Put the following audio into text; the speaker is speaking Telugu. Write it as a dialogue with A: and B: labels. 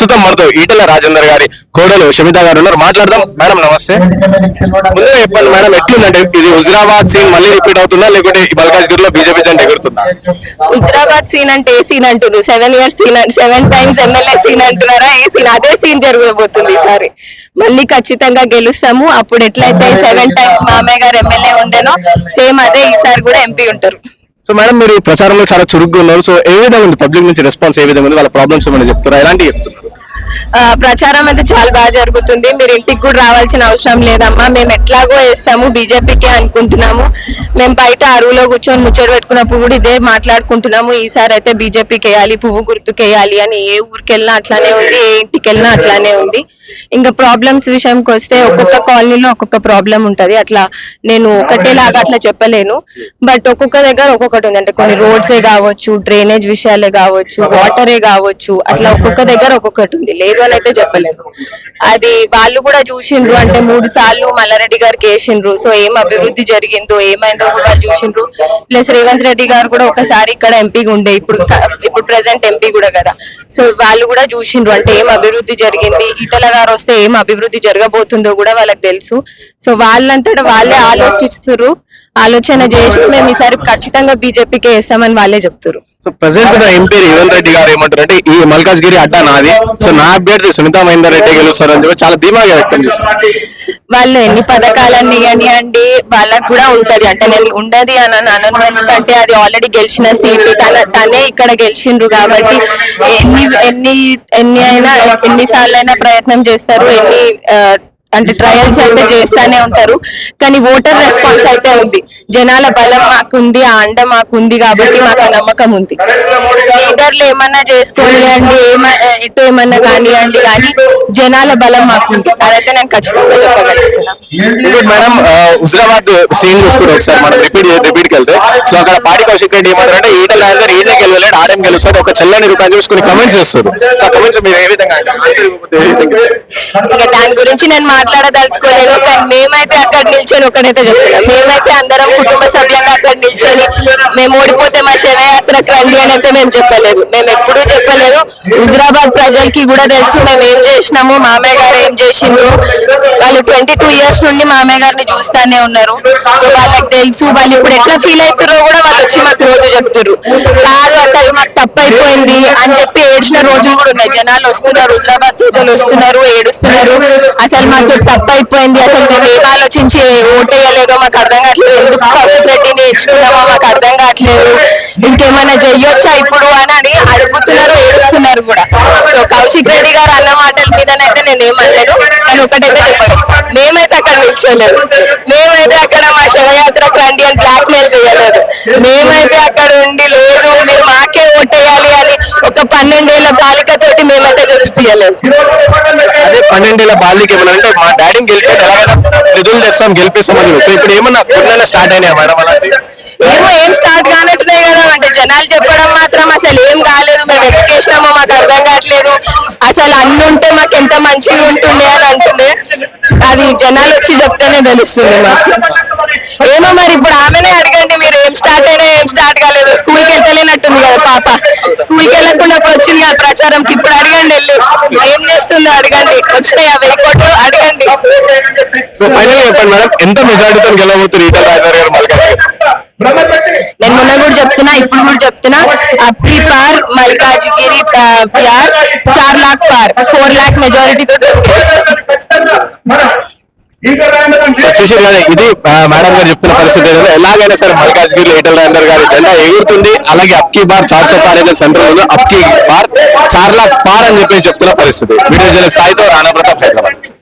A: ప్రస్తుతం మనతో ఈటల రాజేందర్ గారి కోడలు షమిత గారు ఉన్నారు. మాట్లాడదాం. మేడం నమస్తే. ముందుగా చెప్పండి మేడం ఎట్లుందంటే ఇది హుజరాబాద్ సీన్ మళ్ళీ రిపీట్ అవుతుందా? లేకుంటే ఈ మల్కాజ్గిరిలో బీజేపీ జెండా ఎగురుతుందా?
B: హుజరాబాద్ సీన్ అంటే ఏ సీన్ అంటున్నారు? Seven years scene seven times MLA scene అంటున్నారా? ఏ సీన్ అదే సీన్ జరగబోతుంది ఈసారి. మళ్ళీ ఖచ్చితంగా గెలుస్తాము. అప్పుడు ఎట్లయితే సెవెన్ టైమ్స్ మామయ్య గారు ఎమ్మెల్యే ఉండేనో సేమ్ అదే ఈసారి కూడా ఎంపీ ఉంటారు.
A: సో మేడం మీరు ప్రచారంలో చాలా చురుగ్గా ఉన్నారు. సో ఏ విధంగా ఉంది? పబ్లిక్ నుంచి రెస్పాన్స్ ఏ విధంగా ఉంది? వాళ్ళ ప్రాబ్లమ్స్ ఏమైనా చెప్తారా? ఎలాంటి చెప్తున్నారు?
B: ప్రచారం అయితే చాలా బాగా జరుగుతుంది. మీరు ఇంటికి కూడా రావాల్సిన అవసరం లేదమ్మా. మేము ఎట్లాగో వేస్తాము బీజేపీకే అనుకుంటున్నాము. మేము బయట అరువులో కూర్చొని ముచ్చట పెట్టుకున్నప్పుడు కూడా ఇదే మాట్లాడుకుంటున్నాము. ఈసారి అయితే బీజేపీకి వేయాలి పువ్వు గుర్తుకు వేయాలి అని ఏ ఊరికి వెళ్ళినా అట్లానే ఉంది ఏ ఇంటికి వెళ్ళినా అట్లానే ఉంది. ఇంకా ప్రాబ్లమ్స్ విషయంకి వస్తే ఒక్కొక్క కాలనీలో ఒక్కొక్క ప్రాబ్లం ఉంటది. అట్లా నేను ఒకటేలాగా అట్లా చెప్పలేను. బట్ ఒక్కొక్క దగ్గర ఒక్కొక్కటి ఉంది. అంటే కొన్ని రోడ్సే కావచ్చు డ్రైనేజ్ విషయాలే కావచ్చు వాటరే కావచ్చు అట్లా ఒక్కొక్క దగ్గర ఒక్కొక్కటి ఉంది. లేదు అని అయితే చెప్పలేదు. అది వాళ్ళు కూడా చూసిండ్రు. అంటే మూడు సార్లు మల్లారెడ్డి గారికి వేసిండ్రు సో ఏం అభివృద్ధి జరిగిందో ఏమైందో కూడా వాళ్ళు చూసిండ్రు. ప్లస్ రేవంత్ రెడ్డి గారు కూడా ఒకసారి ఇక్కడ ఎంపీగా ఉండే ఇప్పుడు ఇప్పుడు ప్రెసెంట్ ఎంపీ కూడా కదా. సో వాళ్ళు కూడా చూసిండ్రు. అంటే ఏం అభివృద్ధి జరిగింది? ఇటల గారు వస్తే ఏం అభివృద్ధి జరగబోతుందో కూడా వాళ్ళకి తెలుసు. సో వాళ్ళంతటా వాళ్ళే ఆలోచిస్తున్నారు ఆలోచన చేసి మేము ఈసారి ఖచ్చితంగా బీజేపీకి వేస్తామని వాళ్ళే చెప్తారు
A: సో ప్రెసెంట్ ఉన్న ఎంపీ రేవంత్ రెడ్డి గారు ఏమంటారు అంటే ఈ మల్కాజ్గిరి అడ్డా నాది. సో నా అభ్యర్థి సునీతా మహేందర్ రెడ్డి గెలుస్తారు అని చెప్పి చాలా ధీమాగా వ్యక్తం చేస్తారు
B: వాళ్ళు ఎన్ని పథకాలన్నీ అండి వాళ్ళకు కూడా ఉంటది. అంటే నేను ఉండదు అని అని అనను. ఎందుకంటే అది ఆల్రెడీ గెలిచిన సీట్. తన తనే ఇక్కడ గెలిచిండ్రు కాబట్టి ఎన్ని ఎన్ని ఎన్ని అయినా ఎన్ని సార్లు అయినా ప్రయత్నం చేస్తారు. ఎన్ని అంటే ట్రయల్స్ అయితే చేస్తానే ఉంటారు. కానీ ఓటర్ రెస్పాన్స్ అయితే ఉంది. జనాల బలం మాకుంది ఆ అండ మాకుంది కాబట్టి మాకు నమ్మకం ఉంది. లీడర్లు ఏమన్నా చేసుకోండి అండి ఎటు ఏమన్నా కానివ్వండి కానీ జనాల బలం మాకుంది. అదైతే నేను ఖచ్చితంగా చెప్పగలుగుతున్నా.
A: ఇంకోటి మేడం ఆ, హుజరాబాద్ సీన్ చూసుకుంటే ఒకసారి మనం రిపీట్ వెళ్తే. సో అక్కడ పాడి కౌశిక్ రెడ్డి ఏమంటారంటే ఈటల రాజేందర్ ఈయన గెలవలేడు ఆడేం గెలుస్తాడు ఒక చల్లని రూపాయలు చూసుకుని కమెంట్స్ చేస్తారు సో కమెంట్స్ మీరు ఏ విధంగా
B: దాని గురించి నేను మాట్లాడదలుచుకోలేదు. కానీ మేమైతే అక్కడ నిల్చొని ఒకటైతే చెప్తున్నాం మేమైతే అందరం కుటుంబ సభ్యంగా అక్కడ నిల్చొని మేము ఓడిపోతే మా శవయాత్రకు రండి అని అయితే మేము చెప్పలేదు. మేము ఎప్పుడూ చెప్పలేదు. హుజరాబాద్ ప్రజలకి కూడా తెలుసు మేము ఏం చేసినాము మామయ్య గారు ఏం చేసిండ్రు. వాళ్ళు ట్వంటీ టూ ఇయర్స్ నుండి మామయ్య గారిని చూస్తానే ఉన్నారు. సో వాళ్ళకి తెలుసు వాళ్ళు ఇప్పుడు ఎట్లా ఫీల్ అవుతారో కూడా వాళ్ళు వచ్చి మాకు రోజు చెప్తారు కాదు అసలు తప్పైపోయింది అని చెప్పి ఏడ్చిన రోజులు కూడా ఉన్నాయి. జనాలు వస్తున్నారు హుజరాబాద్ ప్రజలు వస్తున్నారు ఏడుస్తున్నారు. అసలు మాతో తప్పైపోయింది. అసలు మేము ఏం ఆలోచించి ఓటేయలేదో మాకు అర్థం కావట్లేదు. ఎందుకు కౌశిక్ రెడ్డిని ఎంచుకున్నామో మాకు అర్థం కావట్లేదు. ఇంకేమైనా చెయ్యొచ్చా ఇప్పుడు అని అని అడుగుతున్నారు ఏడుస్తున్నారు కూడా. సో కౌశిక్ రెడ్డి గారు అన్న మాటల మీదనైతే నేను ఏమనలేను. కానీ ఒకటైతే చెప్పగలుగుతాను మేమైతే అక్కడ నిల్చోలేదు. మేమైతే అక్కడ మా శవయాత్రకు రండి అని బ్లాక్ మెయిల్ చేయలేదు. మేమైతే పన్నెండేళ్ళ బాలికతోటి మేమైతే చూపించలేదు
A: అదే పన్నెండేళ్ళ బాల్యకి ఏమన్నా అంటే మా డాడీని గెలిపి నిధులు తెస్తాం గెలిపిస్తామని. సో ఇప్పుడు ఏమన్నా కొన్నైనా స్టార్ట్ అయినాయా మేడం అలాంటి?
B: ఏమో ఏం స్టార్ట్ కానట్టున్నాయి కదా అంటే జనాలు చెప్పడం మాత్రం అసలు ఏం కాలేదు. మేము ఎందుకు మాకు అర్థం కావట్లేదు. అసలు అన్ని ఉంటే మాకు ఎంత మంచిగా ఉంటుండే అని అంటుంది. అది జనాలు వచ్చి చెప్తేనే తెలుస్తుంది మాకు. ఏమో మరి ఇప్పుడు ఆమెనే అడగండి మీరు ఏం స్టార్ట్ అయినా ఏం స్టార్ట్ కాలేదు స్కూల్కి వెళ్తలేనట్టుంది కదా పాప స్కూల్కి వెళ్ళకుండా కదా ప్రచారంకి ఇప్పుడు అడగండి వెళ్ళి ఏం చేస్తుందో అడగండి. వచ్చినాయి వెయ్యి కోట్లు అడగండి
A: సో ఫైనల్ చెప్పండి మేడం. ఎంత మెజారిటీతో గెలవబోతున్నారు ఈటల రాజేందర్ గారు
B: నేను మొన్న కూడా చెప్తున్నా ఇప్పుడు కూడా చెప్తున్నా. అప్కి పార్ మల్కాజ్గిరి ప్యార్ చార్ లాక్ పార్. ఫోర్ లాక్ మెజారిటీ తోటి మేము గెలుస్తాం.
A: సో చూసారు కదా ఇది మేడం గారు చెప్తున్న పరిస్థితి ఏదైనా ఎలాగైనా సరే మల్కాజ్గిరి ఈటల రాజేందర్ గారి జెండా ఎగురుతుంది అలాగే అప్కి బార్ చార్సో పార్ అయితే సెంటర్ ఉందో. అప్కి బార్ చార్లా పార్ అని చెప్పేసి చెప్తున్న పరిస్థితి. వీడియో జన సాయితో రాణా ప్రతాప్ హైదరాబాద్.